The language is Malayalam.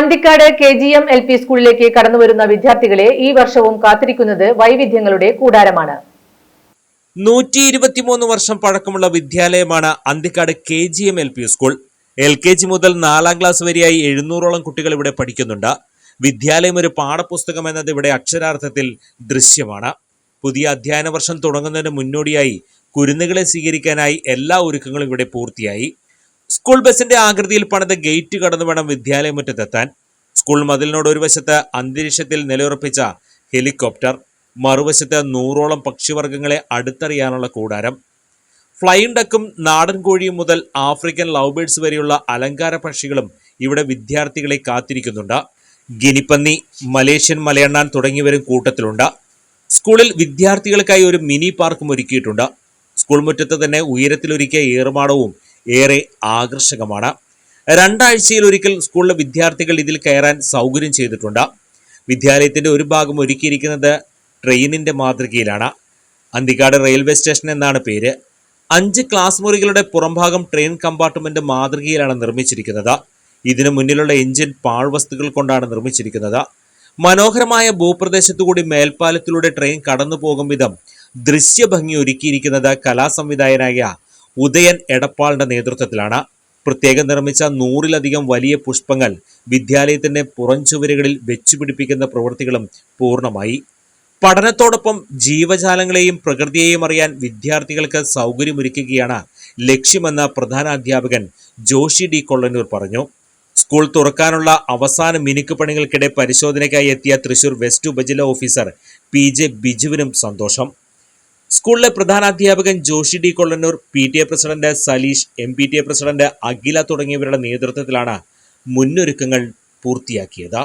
Anthikad K G M L P സ്കൂളിലേക്ക് കടന്നുവരുന്ന വിദ്യാർത്ഥികളെ ഈ വർഷവും കാത്തിരിക്കുന്നത് വൈവിധ്യങ്ങളുടെ കൂടാരമാണ്. നൂറ്റി ഇരുപത്തിമൂന്ന് വർഷം പഴക്കമുള്ള വിദ്യാലയമാണ് Anthikad K G M L P school. L K G മുതൽ നാലാം ക്ലാസ് വരെയായി എഴുന്നൂറോളം കുട്ടികൾ ഇവിടെ പഠിക്കുന്നുണ്ട്. വിദ്യാലയം ഒരു പാഠപുസ്തകം എന്നത് ഇവിടെ അക്ഷരാർത്ഥത്തിൽ ദൃശ്യമാണ്. പുതിയ അധ്യയന വർഷം തുടങ്ങുന്നതിന് മുന്നോടിയായി കുരുന്നുകളെ സ്വീകരിക്കാനായി എല്ലാ ഒരുക്കങ്ങളും ഇവിടെ പൂർത്തിയായി. സ്കൂൾ ബസിന്റെ ആകൃതിയിൽ പണിത ഗേറ്റ് കടന്നു വേണം വിദ്യാലയമുറ്റത്തെത്താൻ സ്കൂൾ മതിലിനോട് ഒരു വശത്ത് അന്തരീക്ഷത്തിൽ നിലയുറപ്പിച്ച ഹെലികോപ്റ്റർ മറുവശത്ത് നൂറോളം പക്ഷിവർഗങ്ങളെ അടുത്തറിയാനുള്ള കൂടാരം. ഫ്ലൈയിങ് ഡക്കും നാടൻ കോഴിയും മുതൽ ആഫ്രിക്കൻ ലവ് ബേഡ്സ് വരെയുള്ള അലങ്കാര പക്ഷികളും ഇവിടെ വിദ്യാർത്ഥികളെ കാത്തിരിക്കുന്നുണ്ട്. ഗിനിപ്പന്നി മലേഷ്യൻ മലയണ്ണാൻ തുടങ്ങിയവരും കൂട്ടത്തിലുണ്ട്. സ്കൂളിൽ വിദ്യാർത്ഥികൾക്കായി ഒരു മിനി പാർക്കും ഒരുക്കിയിട്ടുണ്ട്. സ്കൂൾ മുറ്റത്ത് തന്നെ ഉയരത്തിലൊരുക്കിയ ഏറുമാടവും ഏറെ ആകർഷകമാണ്. രണ്ടാഴ്ചയിൽ ഒരിക്കൽ സ്കൂളിലെ വിദ്യാർത്ഥികൾ ഇതിൽ കയറാൻ സൗകര്യം ചെയ്തിട്ടുണ്ട്. വിദ്യാലയത്തിന്റെ ഒരു ഭാഗം ഒരുക്കിയിരിക്കുന്നത് ട്രെയിനിന്റെ മാതൃകയിലാണ്. അന്തിക്കാട് റെയിൽവേ സ്റ്റേഷൻ എന്നാണ് പേര്. അഞ്ച് ക്ലാസ് മുറികളുടെ പുറംഭാഗം ട്രെയിൻ കമ്പാർട്ട്മെന്റ് മാതൃകയിലാണ് നിർമ്മിച്ചിരിക്കുന്നത്. ഇതിനു മുന്നിലുള്ള എഞ്ചിൻ പാഴ്വസ്തുക്കൾ കൊണ്ടാണ് നിർമ്മിച്ചിരിക്കുന്നത്. മനോഹരമായ ഭൂപ്രദേശത്തുകൂടി മേൽപ്പാലത്തിലൂടെ ട്രെയിൻ കടന്നു പോകും വിധം ദൃശ്യഭംഗി ഒരുക്കിയിരിക്കുന്നത് കലാസംവിധായകനായ ഉദയൻ എടപ്പാളിന്റെ നേതൃത്വത്തിലാണ്. പ്രത്യേകം നിർമ്മിച്ച നൂറിലധികം വലിയ പുഷ്പങ്ങൾ വിദ്യാലയത്തിന്റെ പുറംചുവരുകളിൽ വെച്ചുപിടിപ്പിക്കുന്ന പ്രവൃത്തികളും പൂർണമായി. പഠനത്തോടൊപ്പം ജീവജാലങ്ങളെയും പ്രകൃതിയെയും അറിയാൻ വിദ്യാർത്ഥികൾക്ക് സൗകര്യമൊരുക്കുകയാണ് ലക്ഷ്യമെന്ന് പ്രധാനാധ്യാപകൻ ജോഷി ഡി കൊള്ളന്നൂർ പറഞ്ഞു. സ്കൂൾ തുറക്കാനുള്ള അവസാന മിനുക്ക് പണികൾക്കിടെ പരിശോധനയ്ക്കായി എത്തിയ തൃശൂർ വെസ്റ്റ് ഉപജില്ല ഓഫീസർ പി ജെ ബിജുവിനും സന്തോഷം. സ്കൂളിലെ പ്രധാനാധ്യാപകൻ Joshi D Kollannur P T A president Saleesh M P T A president Akhila തുടങ്ങിയവരുടെ നേതൃത്വത്തിലാണ് മുന്നൊരുക്കങ്ങൾ പൂർത്തിയാക്കിയത്.